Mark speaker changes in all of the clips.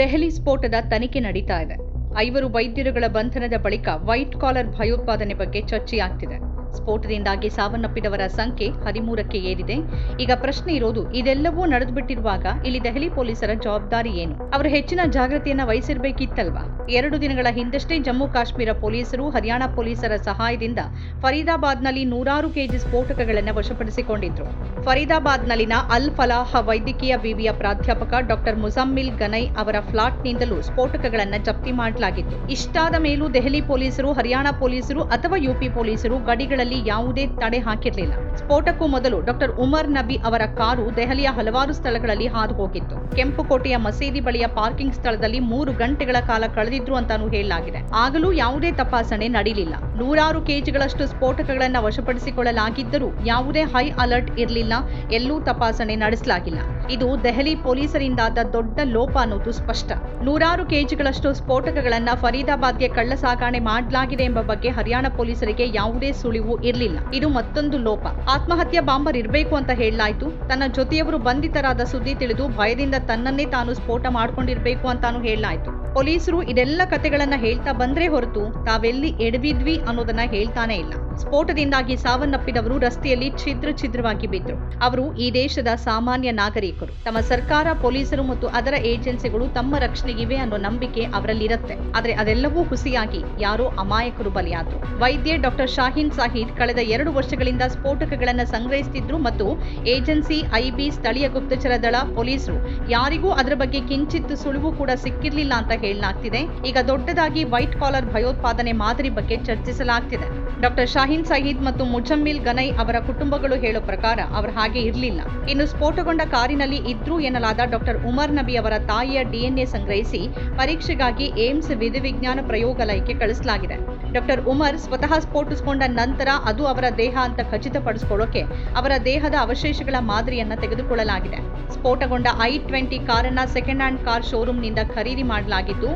Speaker 1: ದೆಹಲಿ ಸ್ಫೋಟದ ತನಿಖೆ ನಡೀತಾ ಇದೆ. ಐವರು ವೈದ್ಯರುಗಳ ಬಂಧನದ ಬಳಿಕ ವೈಟ್ ಕಾಲರ್ ಭಯೋತ್ಪಾದನೆ ಬಗ್ಗೆ ಚರ್ಚೆಯಾಗ್ತಿದೆ. ಸ್ಫೋಟದಿಂದಾಗಿ ಸಾವನ್ನಪ್ಪಿದವರ ಸಂಖ್ಯೆ ಹದಿಮೂರಕ್ಕೆ ಏರಿದೆ. ಈಗ ಪ್ರಶ್ನೆ ಇರೋದು, ಇದೆಲ್ಲವೂ ನಡೆದುಬಿಟ್ಟಿರುವಾಗ ಇಲ್ಲಿ ದೆಹಲಿ ಪೊಲೀಸರ ಜವಾಬ್ದಾರಿ ಏನು? ಅವರು ಹೆಚ್ಚಿನ ಜಾಗೃತಿಯನ್ನ ವಹಿಸಿರ್ಬೇಕಿತ್ತಲ್ವಾ? ಎರಡು ದಿನಗಳ ಹಿಂದಷ್ಟೇ ಜಮ್ಮು ಕಾಶ್ಮೀರ ಪೊಲೀಸರು, ಹರಿಯಾಣ ಪೊಲೀಸರ ಸಹಾಯದಿಂದ ಫರೀದಾಬಾದ್ನಲ್ಲಿ ನೂರಾರು ಕೆಜಿ ಸ್ಫೋಟಕಗಳನ್ನು ವಶಪಡಿಸಿಕೊಂಡಿದ್ರು. ಫರೀದಾಬಾದ್ನಲ್ಲಿನ ಅಲ್ ಫಲಾಹ ವೈದ್ಯಕೀಯ ವಿವಿಯ ಪ್ರಾಧ್ಯಾಪಕ ಡಾಕ್ಟರ್ ಮುಜಮ್ಮಿಲ್ ಗನೈ ಅವರ ಫ್ಲಾಟ್ನಿಂದಲೂ ಸ್ಫೋಟಕಗಳನ್ನು ಜಪ್ತಿ ಮಾಡಲಾಗಿತ್ತು. ಇಷ್ಟಾದ ಮೇಲೂ ದೆಹಲಿ ಪೊಲೀಸರು, ಹರಿಯಾಣ ಪೊಲೀಸರು ಅಥವಾ ಯುಪಿ ಪೊಲೀಸರು ಗಡಿಗಳಲ್ಲಿ ಯಾವುದೇ ತಡೆ ಹಾಕಿರಲಿಲ್ಲ. ಸ್ಫೋಟಕ್ಕೂ ಮೊದಲು ಡಾಕ್ಟರ್ ಉಮರ್ ನಬಿ ಅವರ ಕಾರು ದೆಹಲಿಯ ಹಲವಾರು ಸ್ಥಳಗಳಲ್ಲಿ ಹಾದು ಹೋಗಿತ್ತು. ಕೆಂಪುಕೋಟೆಯ ಮಸೀದಿ ಬಳಿಯ ಪಾರ್ಕಿಂಗ್ ಸ್ಥಳದಲ್ಲಿ ಮೂರು ಗಂಟೆಗಳ ಕಾಲ ಕಳೆದಿದ್ರು ಅಂತಾನೂ ಹೇಳಲಾಗಿದೆ. ಆಗಲೂ ಯಾವುದೇ ತಪಾಸಣೆ ನಡೆಯಲಿಲ್ಲ ನೂರಾರು ಕೆಜಿಗಳಷ್ಟು ಸ್ಫೋಟಕಗಳನ್ನು ವಶಪಡಿಸಿಕೊಳ್ಳಲಾಗಿದ್ದರೂ ಯಾವುದೇ ಹೈ ಅಲರ್ಟ್ ಇರಲಿಲ್ಲ. ಎಲ್ಲೂ ತಪಾಸಣೆ ನಡೆಸಲಾಗಿಲ್ಲ. ಇದು ದೆಹಲಿ ಪೊಲೀಸರಿಂದಾದ ದೊಡ್ಡ ಲೋಪ ಅನ್ನೋದು ಸ್ಪಷ್ಟ. ನೂರಾರು ಕೆಜಿಗಳಷ್ಟು ಸ್ಫೋಟಕಗಳನ್ನ ಫರೀದಾಬಾದ್ಗೆ ಕಳ್ಳ ಸಾಗಾಣೆ ಮಾಡಲಾಗಿದೆ ಎಂಬ ಬಗ್ಗೆ ಹರಿಯಾಣ ಪೊಲೀಸರಿಗೆ ಯಾವುದೇ ಸುಳಿವು ಇರಲಿಲ್ಲ. ಇದು ಮತ್ತೊಂದು ಲೋಪ. ಆತ್ಮಹತ್ಯಾ ಬಾಂಬರ್ ಇರಬೇಕು ಅಂತ ಹೇಳಲಾಯಿತು. ತನ್ನ ಜೊತೆಯವರು ಬಂಧಿತರಾದ ಸುದ್ದಿ ತಿಳಿದು ಭಯದಿಂದ ತನ್ನನ್ನೇ ತಾನು ಸ್ಫೋಟ ಮಾಡಿಕೊಂಡಿರಬೇಕು ಅಂತಾನು ಹೇಳಲಾಯ್ತು. ಪೊಲೀಸರು ಇದೆಲ್ಲ ಕತೆಗಳನ್ನ ಹೇಳ್ತಾ ಬಂದ್ರೆ ಹೊರತು ತಾವೆಲ್ಲಿ ಎಡವಿದ್ವಿ ಅನ್ನೋದನ್ನ ಹೇಳ್ತಾನೆ ಇಲ್ಲ. ಸ್ಫೋಟದಿಂದಾಗಿ ಸಾವನ್ನಪ್ಪಿದವರು ರಸ್ತೆಯಲ್ಲಿ ಛಿದ್ರ ಛಿದ್ರವಾಗಿ ಬಿದ್ದರು ಅವರು ಈ ದೇಶದ ಸಾಮಾನ್ಯ ನಾಗರಿಕರು. ತಮ್ಮ ಸರ್ಕಾರ, ಪೊಲೀಸರು ಮತ್ತು ಅದರ ಏಜೆನ್ಸಿಗಳು ತಮ್ಮ ರಕ್ಷಣೆಗಿವೆ ಅನ್ನೋ ನಂಬಿಕೆ ಅವರಲ್ಲಿರುತ್ತೆ. ಆದ್ರೆ ಅದೆಲ್ಲವೂ ಹುಸಿಯಾಗಿ ಯಾರೋ ಅಮಾಯಕರು ಬಲಿಯಾದ್ರು. ವೈದ್ಯ ಡಾಕ್ಟರ್ ಶಾಹೀನ್ ಸಾಹಿದ್ ಕಳೆದ ಎರಡು ವರ್ಷಗಳಿಂದ ಸ್ಫೋಟಕಗಳನ್ನು ಸಂಗ್ರಹಿಸುತ್ತಿದ್ರು ಮತ್ತು ಏಜೆನ್ಸಿ, ಐಬಿ, ಸ್ಥಳೀಯ ಗುಪ್ತಚರ ದಳ, ಪೊಲೀಸರು ಯಾರಿಗೂ ಅದರ ಬಗ್ಗೆ ಕಿಂಚಿತ್ ಸುಳಿವು ಕೂಡ ಸಿಕ್ಕಿರ್ಲಿಲ್ಲ ಅಂತ ಹೇಳಲಾಗ್ತಿದೆ. ಈಗ ದೊಡ್ಡದಾಗಿ ವೈಟ್ ಕಾಲರ್ ಭಯೋತ್ಪಾದನೆ ಮಾದರಿ ಬಗ್ಗೆ ಚರ್ಚಿಸಲಾಗ್ತಿದೆ. ಡಾಕ್ಟರ್ ಶಾಹೀನ್ ಸಯೀದ್ ಮತ್ತು ಮುಜಮ್ಮಿಲ್ ಗನೈ ಅವರ ಕುಟುಂಬಗಳು ಹೇಳೋ ಪ್ರಕಾರ ಅವರು ಹಾಗೆ ಇರಲಿಲ್ಲ. ಇನ್ನು ಸ್ಫೋಟಗೊಂಡ ಕಾರಿನಲ್ಲಿ ಇದ್ರು ಎನ್ನಲಾದ ಡಾಕ್ಟರ್ ಉಮರ್ ನಬಿ ಅವರ ತಾಯಿಯ ಡಿಎನ್ಎ ಸಂಗ್ರಹಿಸಿ ಪರೀಕ್ಷೆಗಾಗಿ ಏಮ್ಸ್ ವಿಧಿವಿಜ್ಞಾನ ಪ್ರಯೋಗಾಲಯಕ್ಕೆ ಕಳಿಸಲಾಗಿದೆ. ಡಾಕ್ಟರ್ ಉಮರ್ ಸ್ವತಃ ಸ್ಫೋಟಿಸಿಕೊಂಡ ನಂತರ ಅದು ಅವರ ದೇಹ ಅಂತ ಖಚಿತಪಡಿಸಿಕೊಳ್ಳೋಕೆ ಅವರ ದೇಹದ ಅವಶೇಷಗಳ ಮಾದರಿಯನ್ನ ತೆಗೆದುಕೊಳ್ಳಲಾಗಿದೆ. ಸ್ಫೋಟಗೊಂಡ ಐ ಟ್ವೆಂಟಿ ಕಾರನ್ನ ಸೆಕೆಂಡ್ ಹ್ಯಾಂಡ್ ಕಾರ್ ಶೋರೂಮ್ನಿಂದ ಖರೀದಿ ಮಾಡಲಾಗಿದ್ದು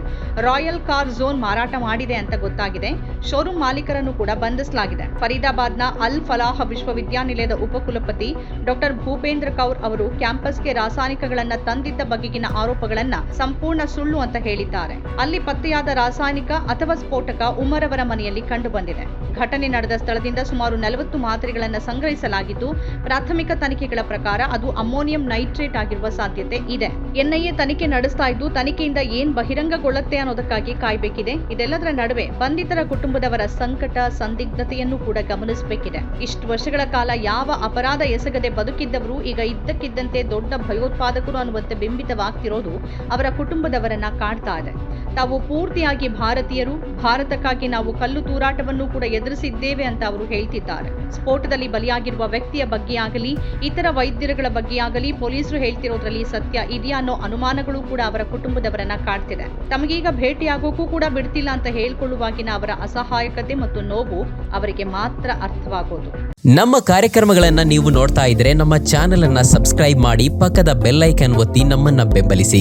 Speaker 1: ರಾಯಲ್ ಕಾರ್ ಝೋನ್ ಮಾರಾಟ ಮಾಡಿದೆ ಅಂತ ಗೊತ್ತಾಗಿದೆ. ಶೋರೂಮ್ ಮಾಲೀಕರನ್ನು ಕೂಡ ಬಂಧಿಸಲಾಗಿದೆ. ಫರೀದಾಬಾದ್ನ ಅಲ್ ಫಲಾಹ ವಿಶ್ವವಿದ್ಯಾನಿಲಯದ ಉಪಕುಲಪತಿ ಡಾಕ್ಟರ್ ಭೂಪೇಂದ್ರ ಕೌರ್ ಅವರು ಕ್ಯಾಂಪಸ್ಗೆ ರಾಸಾಯನಿಕಗಳನ್ನ ತಂದಿದ್ದ ಬಗೆಗಿನ ಆರೋಪಗಳನ್ನ ಸಂಪೂರ್ಣ ಸುಳ್ಳು ಅಂತ ಹೇಳಿದ್ದಾರೆ. ಅಲ್ಲಿ ಪತ್ತೆಯಾದ ರಾಸಾಯನಿಕ ಅಥವಾ ಸ್ಫೋಟಕ ಉಮರ್ ಅವರ ಮನೆಯಲ್ಲಿ ಕಂಡು ಬಂದಿದೆ ಘಟನೆ ನಡೆದ ಸ್ಥಳದಿಂದ ಸುಮಾರು ನಲವತ್ತು ಮಾತ್ರೆಗಳನ್ನು ಸಂಗ್ರಹಿಸಲಾಗಿದ್ದು, ಪ್ರಾಥಮಿಕ ತನಿಖೆಗಳ ಪ್ರಕಾರ ಅದು ಅಮೋನಿಯಂ ನೈಟ್ರೇಟ್ ಆಗಿರುವ ಸಾಧ್ಯತೆ ಇದೆ. ಎನ್ಐಎ ತನಿಖೆ ನಡೆಸ್ತಾ ಇದ್ದು, ತನಿಖೆಯಿಂದ ಏನ್ ಬಹಿರಂಗಗೊಳ್ಳುತ್ತೆ ಅನ್ನೋದಕ್ಕಾಗಿ ಕಾಯ್ಬೇಕಿದೆ. ಇದೆಲ್ಲದರ ನಡುವೆ ಬಂಧಿತರ ಕುಟುಂಬದವರ ಸಂಕಟ, ಸಂದಿಗ್ಧತೆಯನ್ನು ಕೂಡ ಗಮನಿಸಬೇಕಿದೆ. ಇಷ್ಟು ವರ್ಷಗಳ ಕಾಲ ಯಾವ ಅಪರಾಧ ಎಸಗದೆ ಬದುಕಿದ್ದವರು ಈಗ ಇದ್ದಕ್ಕಿದ್ದಂತೆ ದೊಡ್ಡ ಭಯೋತ್ಪಾದಕರು ಅನ್ನುವಂತೆ ಬಿಂಬಿತವಾಗ್ತಿರೋದು ಅವರ ಕುಟುಂಬದವರನ್ನ ಕಾಡ್ತಾ ಇದೆ. ತಾವು ಪೂರ್ತಿಯಾಗಿ ಭಾರತೀಯರು, ಭಾರತಕ್ಕಾಗಿ ನಾವು ಕಲ್ಲು ತೂರಾಟವನ್ನು ಕೂಡ ಎದುರಿಸಿದ್ದೇವೆ ಅಂತ ಅವರು ಹೇಳ್ತಿದ್ದಾರೆ. ಸ್ಫೋಟದಲ್ಲಿ ಬಲಿಯಾಗಿರುವ ವ್ಯಕ್ತಿಯ ಬಗ್ಗೆ ಆಗಲಿ, ಇತರ ವೈದ್ಯರುಗಳ ಬಗ್ಗೆ ಆಗಲಿ ಪೊಲೀಸರು ಹೇಳ್ತಿರೋದ್ರಲ್ಲಿ ಸತ್ಯ ಇದೆಯಾ ಅನ್ನೋ ಅನುಮಾನಗಳು ಕೂಡ ಅವರ ಕುಟುಂಬದವರನ್ನ ಕಾಡ್ತಿದೆ ತಮಗೀಗ ಭೇಟಿಯಾಗೋಕ್ಕೂ ಕೂಡ ಬಿಡ್ತಿಲ್ಲ ಅಂತ ಹೇಳ್ಕೊಳ್ಳುವಾಗಿನ ಅವರ ಅಸಹಾಯಕತೆ ಮತ್ತು ನೋವು ಅವರಿಗೆ ಮಾತ್ರ ಅರ್ಥವಾಗೋದು.
Speaker 2: ನಮ್ಮ ಕಾರ್ಯಕ್ರಮಗಳನ್ನ ನೀವು ನೋಡ್ತಾ ಇದ್ರೆ ನಮ್ಮ ಚಾನೆಲ್ ಅನ್ನ ಸಬ್ಸ್ಕ್ರೈಬ್ ಮಾಡಿ ಪಕ್ಕದ ಬೆಲ್ಲೈಕನ್ ಒತ್ತಿ ನಮ್ಮನ್ನ ಬೆಂಬಲಿಸಿ.